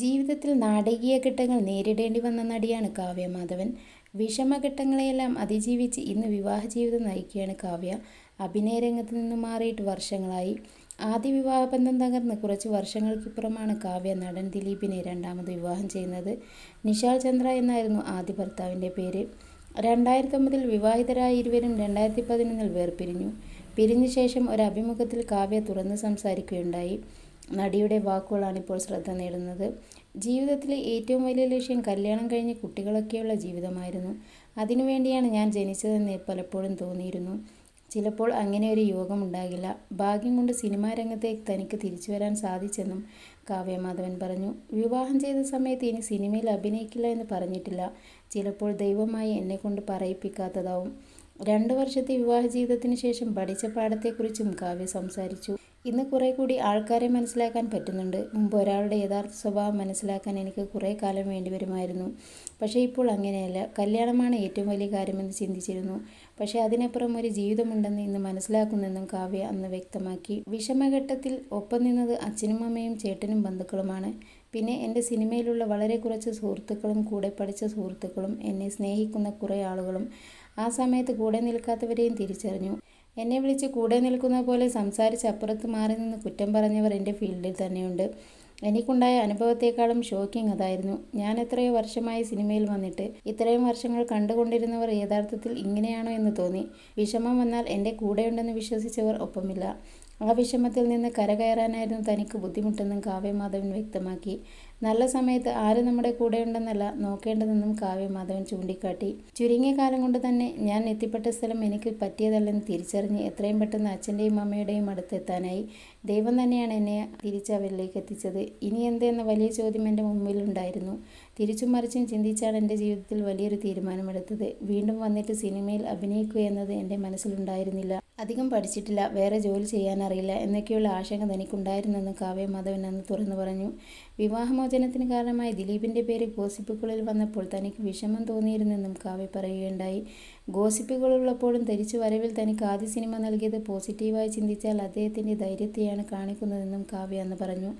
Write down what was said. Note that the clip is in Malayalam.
ജീവിതത്തിൽ നാടകീയ ഘട്ടങ്ങൾ നേരിടേണ്ടി വന്ന നടിയാണ് കാവ്യ മാധവൻ. വിഷമഘട്ടങ്ങളെയെല്ലാം അതിജീവിച്ച് ഇന്ന് വിവാഹ ജീവിതം നയിക്കുകയാണ് കാവ്യ. അഭിനയ രംഗത്ത് നിന്ന് മാറിയിട്ട് വർഷങ്ങളായി. ആദ്യ വിവാഹബന്ധം തകർന്ന് കുറച്ച് വർഷങ്ങൾക്കിപ്പുറമാണ് കാവ്യ നടൻ ദിലീപിനെ രണ്ടാമത് വിവാഹം ചെയ്യുന്നത്. നിഷാൽ ചന്ദ്ര എന്നായിരുന്നു ആദ്യ ഭർത്താവിന്റെ പേര്. രണ്ടായിരത്തി ഒമ്പതിൽ വിവാഹിതരായ ഇരുവരും രണ്ടായിരത്തി പതിനൊന്നിൽ വേർപിരിഞ്ഞു. പിരിഞ്ഞ ശേഷം ഒരു അഭിമുഖത്തിൽ കാവ്യ തുറന്ന് സംസാരിക്കുകയുണ്ടായി. നടിയുടെ വാക്കുകളാണ് ഇപ്പോൾ ശ്രദ്ധ നേടുന്നത്. ജീവിതത്തിലെ ഏറ്റവും വലിയ ലക്ഷ്യം കല്യാണം കഴിഞ്ഞ് കുട്ടികളൊക്കെയുള്ള ജീവിതമായിരുന്നു. അതിനുവേണ്ടിയാണ് ഞാൻ ജനിച്ചതെന്ന് പലപ്പോഴും തോന്നിയിരുന്നു. ചിലപ്പോൾ അങ്ങനെ ഒരു യോഗം ഉണ്ടാകില്ല. ഭാഗ്യം കൊണ്ട് സിനിമാ രംഗത്തേക്ക് തനിക്ക് തിരിച്ചു വരാൻ സാധിച്ചെന്നും കാവ്യമാധവൻ പറഞ്ഞു. വിവാഹം ചെയ്ത സമയത്ത് ഇനി സിനിമയിൽ അഭിനയിക്കില്ല എന്ന് പറഞ്ഞിട്ടില്ല. ചിലപ്പോൾ ദൈവമായി എന്നെക്കൊണ്ട് പറയിപ്പിക്കാത്തതാവും. രണ്ടു വർഷത്തെ വിവാഹ ജീവിതത്തിന് ശേഷം പഠിച്ച പാഠത്തെക്കുറിച്ചും കാവ്യ സംസാരിച്ചു. ഇന്ന് കുറേ കൂടി ആൾക്കാരെ മനസ്സിലാക്കാൻ പറ്റുന്നുണ്ട്. മുമ്പ് ഒരാളുടെ യഥാർത്ഥ സ്വഭാവം മനസ്സിലാക്കാൻ എനിക്ക് കുറേ കാലം വേണ്ടി വരുമായിരുന്നു. പക്ഷേ ഇപ്പോൾ അങ്ങനെയല്ല. കല്യാണമാണ് ഏറ്റവും വലിയ കാര്യമെന്ന് ചിന്തിച്ചിരുന്നു. പക്ഷേ അതിനപ്പുറം ഒരു ജീവിതമുണ്ടെന്ന് ഇന്ന് മനസ്സിലാക്കുന്നെന്നും കാവ്യ അന്ന് വ്യക്തമാക്കി. വിഷമഘട്ടത്തിൽ ഒപ്പം നിന്നത് അച്ഛനും അമ്മയും ചേട്ടനും ബന്ധുക്കളുമാണ്. പിന്നെ എന്റെ സിനിമയിലുള്ള വളരെ കുറച്ച് സുഹൃത്തുക്കളും കൂടെ പഠിച്ച സുഹൃത്തുക്കളും എന്നെ സ്നേഹിക്കുന്ന കുറേ ആളുകളും ആ സമയത്ത് കൂടെ നിൽക്കാത്തവരെയും തിരിച്ചറിഞ്ഞു. എന്നെ വിളിച്ച് കൂടെ നിൽക്കുന്ന പോലെ സംസാരിച്ച് അപ്പുറത്ത് മാറി നിന്ന് കുറ്റം പറഞ്ഞവർ എന്റെ ഫീൽഡിൽ തന്നെയുണ്ട്. എനിക്കുണ്ടായ അനുഭവത്തെക്കാളും ഷോക്കിംഗ് അതായിരുന്നു. ഞാൻ എത്രയോ വർഷമായി സിനിമയിൽ വന്നിട്ട് ഇത്രയും വർഷങ്ങൾ കണ്ടുകൊണ്ടിരുന്നവർ യഥാർത്ഥത്തിൽ ഇങ്ങനെയാണോ എന്ന് തോന്നി. വിഷമം വന്നാൽ എന്റെ കൂടെയുണ്ടെന്ന് വിശ്വസിച്ചവർ ഒപ്പമില്ല. ആ വിഷമത്തിൽ നിന്ന് കരകയറാനായിരുന്നു തനിക്ക് ബുദ്ധിമുട്ടെന്നും കാവ്യമാധവൻ വ്യക്തമാക്കി. നല്ല സമയത്ത് ആര് നമ്മുടെ കൂടെയുണ്ടെന്നല്ല നോക്കേണ്ടതെന്നും കാവ്യമാധവൻ ചൂണ്ടിക്കാട്ടി. ചുരുങ്ങിയ കാലം കൊണ്ട് തന്നെ ഞാൻ എത്തിപ്പെട്ട സ്ഥലം എനിക്ക് പറ്റിയതല്ലെന്ന് തിരിച്ചറിഞ്ഞ് എത്രയും പെട്ടെന്ന് അച്ഛന്റെയും അമ്മയുടെയും അടുത്തെത്താനായി. ദൈവം തന്നെയാണ് എന്നെ തിരിച്ചവരിലേക്ക് എത്തിച്ചത്. ഇനി എന്തെന്ന വലിയ ചോദ്യം എന്റെ മുമ്പിലുണ്ടായിരുന്നു തിരിച്ചും മറിച്ചും ചിന്തിച്ചാണ് എന്റെ ജീവിതത്തിൽ വലിയൊരു തീരുമാനമെടുത്തത്. വീണ്ടും വന്നിട്ട് സിനിമയിൽ അഭിനയിക്കുക എന്നത് എന്റെ മനസ്സിലുണ്ടായിരുന്നില്ല. അധികം പഠിച്ചിട്ടില്ല വേറെ ജോലി ചെയ്യാനറിയില്ല എന്നൊക്കെയുള്ള ആശങ്ക തനിക്കുണ്ടായിരുന്നെന്ന് കാവ്യ മാധവൻ അന്ന് തുറന്നു പറഞ്ഞു. വിവാഹമോചനത്തിന് കാരണമായി ദിലീപിന്റെ പേര് ഗോസിപ്പുകളിൽ വന്നപ്പോൾ തനിക്ക് വിഷമം തോന്നിയിരുന്നെന്നും കാവ്യ പറയുകയുണ്ടായി. ഗോസിപ്പുകളുള്ളപ്പോഴും തിരിച്ചു വരവിൽ തനിക്ക് ആദ്യ സിനിമ നൽകിയത് പോസിറ്റീവായി ചിന്തിച്ചാൽ അദ്ദേഹത്തിന്റെ ധൈര്യത്തെയാണ് കാണിക്കുന്നതെന്നും കാവ്യ അന്ന് പറഞ്ഞു.